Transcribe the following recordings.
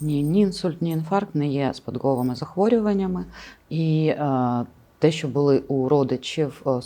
Ні, ні інсульт, ні інфаркт не є спадковими захворюваннями. І е, те, що були у родичів е, е,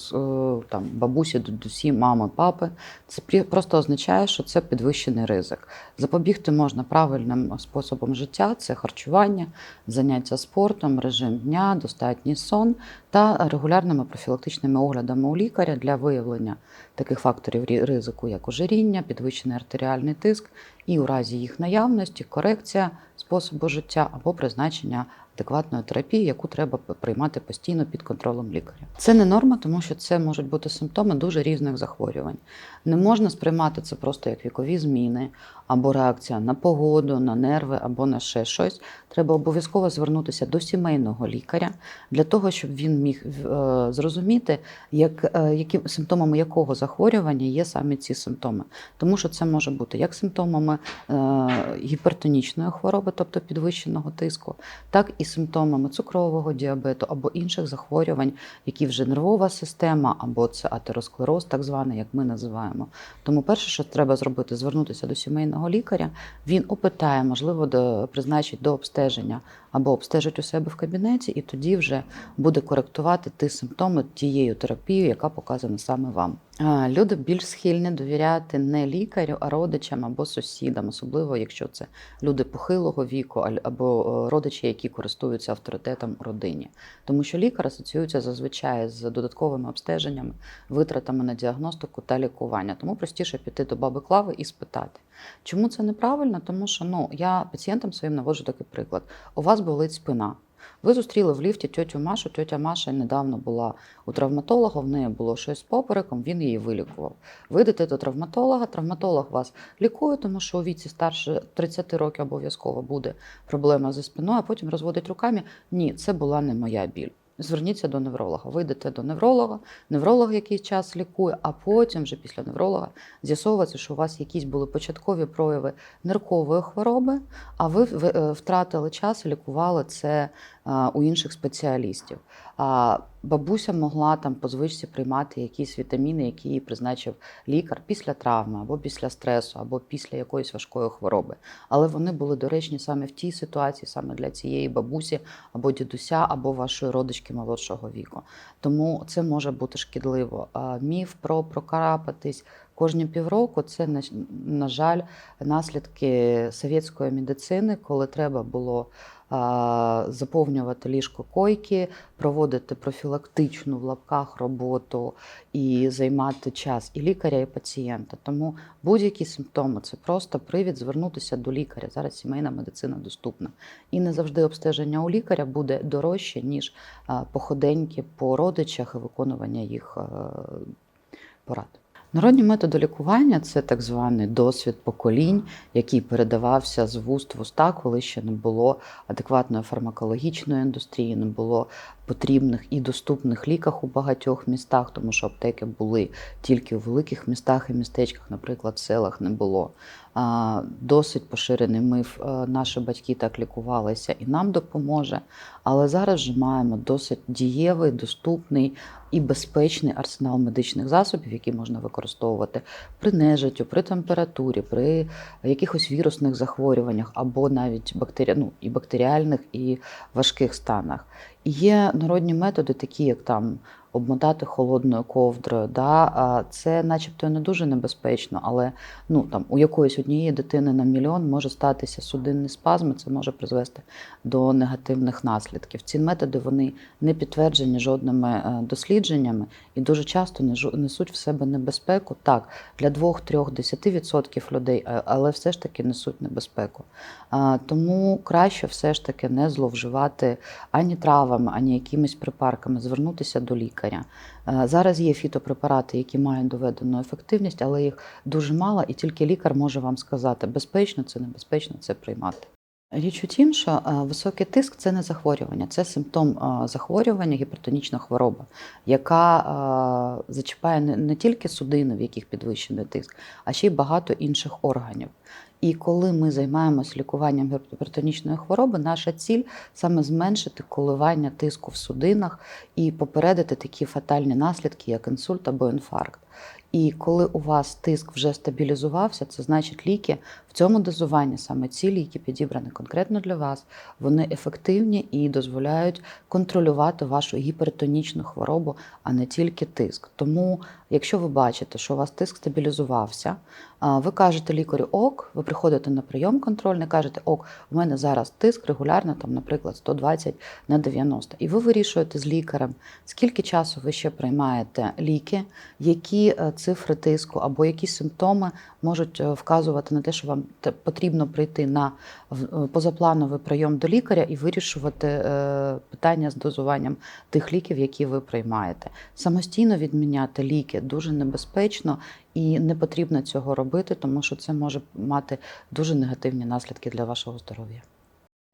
там, бабусі, дідусі, мами, папи, це просто означає, що це підвищений ризик. Запобігти можна правильним способом життя: це харчування, заняття спортом, режим дня, достатній сон та регулярними профілактичними оглядами у лікаря для виявлення таких факторів ризику, як ожиріння, підвищений артеріальний тиск, і у разі їх наявності корекція способу життя або призначення адекватної терапії, яку треба приймати постійно під контролем лікаря. Це не норма, тому що це можуть бути симптоми дуже різних захворювань. Не можна сприймати це просто як вікові зміни або реакція на погоду, на нерви або на ще щось. Треба обов'язково звернутися до сімейного лікаря для того, щоб він міг е, зрозуміти, як, е, які, симптомами якого захворювання є саме ці симптоми. Тому що це може бути як симптомами е, гіпертонічної хвороби, тобто підвищеного тиску, так і симптомами цукрового діабету або інших захворювань, які вже нервова система, або це атеросклероз, так званий, як ми називаємо. Тому перше, що треба зробити, звернутися до сімейного лікаря. Він опитає, можливо, до, призначить до обстеження або обстежить у себе в кабінеті, і тоді вже буде коректувати ті симптоми тією терапією, яка показана саме вам. Люди більш схильні довіряти не лікарю, а родичам або сусідам, особливо якщо це люди похилого віку або е, родичі, які користуються авторитетом у родині. Тому що лікар асоціюється зазвичай з додатковими обстеженнями, витратами на діагностику та лікування. Тому простіше піти до баби Клави і спитати. Чому це неправильно? Тому що ну я пацієнтам своїм наводжу такий приклад: у вас болить спина. Ви зустріли в ліфті тьотю Машу. Тьотя Маша недавно була у травматолога, в неї було щось з попереком, він її вилікував. Ви йдете до травматолога, травматолог вас лікує, тому що у віці старше 30 років обов'язково буде проблема зі спиною, а потім розводить руками. Ні, це була не моя біль. Зверніться до невролога. Ви йдете до невролога, невролог який час лікує, а потім вже після невролога з'ясовується, що у вас якісь були початкові прояви ниркової хвороби, а ви е, втратили час і лікували це е, у інших спеціалістів. Бабуся могла там по звичці приймати якісь вітаміни, які їй призначив лікар після травми, або після стресу, або після якоїсь важкої хвороби. Але вони були доречні саме в тій ситуації, саме для цієї бабусі або дідуся, або вашої родички молодшого віку. Тому це може бути шкідливо. Міф про прокарапатись кожні півроку це на, жаль наслідки совєтської медицини, коли треба було заповнювати ліжко койки, проводити профілактичну в лапках роботу і займати час і лікаря, і пацієнта. Тому будь-які симптоми це просто привід звернутися до лікаря. Зараз сімейна медицина доступна. І не завжди обстеження у лікаря буде дорожче, ніж походеньки по родичах і виконування їх порад. Народні методи лікування це так званий досвід поколінь, який передавався з вуст в уста, коли ще не було адекватної фармакологічної індустрії, не було потрібних і доступних ліках у багатьох містах, тому що аптеки були тільки у великих містах і містечках, наприклад, в селах не було. Досить поширений миф. е, Наші батьки так лікувалися і нам допоможе. Але зараз вже маємо досить дієвий, доступний і безпечний арсенал медичних засобів, які можна використовувати при нежиттю, при температурі, при якихось вірусних захворюваннях або навіть бактері... ну, і бактеріальних, і важких станах. Є народні методи, такі як там обмотати холодною ковдрою. Да? Це, начебто, не дуже небезпечно, але ну, там, у якоїсь однієї дитини на мільйон може статися судинний спазм, і це може призвести до негативних наслідків. Ці методи вони не підтверджені жодними е, дослідженнями і дуже часто несуть в себе небезпеку. Так, для 2-3-10% людей, е, але все ж таки несуть небезпеку. Тому краще все ж таки не зловживати ані травами, ані якимись припарками, звернутися до лікаря. Е, Зараз є фітопрепарати, які мають доведену ефективність, але їх дуже мало, і тільки лікар може вам сказати, безпечно це небезпечно це приймати. Річ у тім, що е, високий тиск це не захворювання, це симптом е, захворювання, гіпертонічна хвороба, яка зачіпає не тільки судини, в яких підвищений тиск, а ще й багато інших органів. І коли ми займаємось лікуванням гіпертонічної хвороби, наша ціль саме зменшити коливання тиску в судинах і попередити такі фатальні наслідки, як інсульт або інфаркт. І коли у вас тиск вже стабілізувався, це значить ліки в цьому дозуванні, саме ці ліки підібрані конкретно для вас, вони ефективні і дозволяють контролювати вашу гіпертонічну хворобу, а не тільки тиск. Тому, якщо ви бачите, що у вас тиск стабілізувався, ви кажете лікарю ок, ви приходите на прийом контрольний, кажете, ок, у мене зараз тиск регулярно, там, наприклад, 120 на 90. І ви вирішуєте з лікарем, скільки часу ви ще приймаєте ліки, які е, цифри тиску або які симптоми можуть е, вказувати на те, що вам потрібно прийти на е, позаплановий прийом до лікаря і вирішувати е, питання з дозуванням тих ліків, які ви приймаєте. Самостійно відміняти ліки дуже небезпечно і не потрібно цього робити, тому що це може мати дуже негативні наслідки для вашого здоров'я.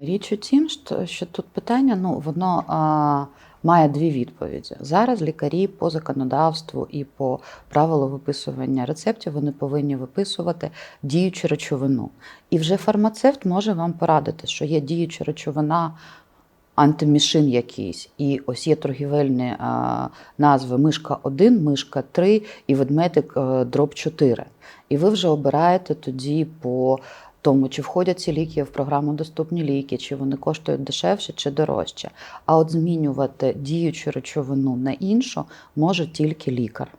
Річ у тім, що- що тут питання, ну воно а, має дві відповіді. Зараз лікарі по законодавству і по правилу виписування рецептів вони повинні виписувати діючу речовину. І вже фармацевт може вам порадити, що є діюча речовина. Антимішин якийсь, і ось є торгівельні а, назви мишка 1, мишка 3 і ведмедик е, дроб 4. І ви вже обираєте тоді по тому, чи входять ці ліки в програму Доступні ліки, чи вони коштують дешевше чи дорожче. А от змінювати діючу речовину на іншу може тільки лікар.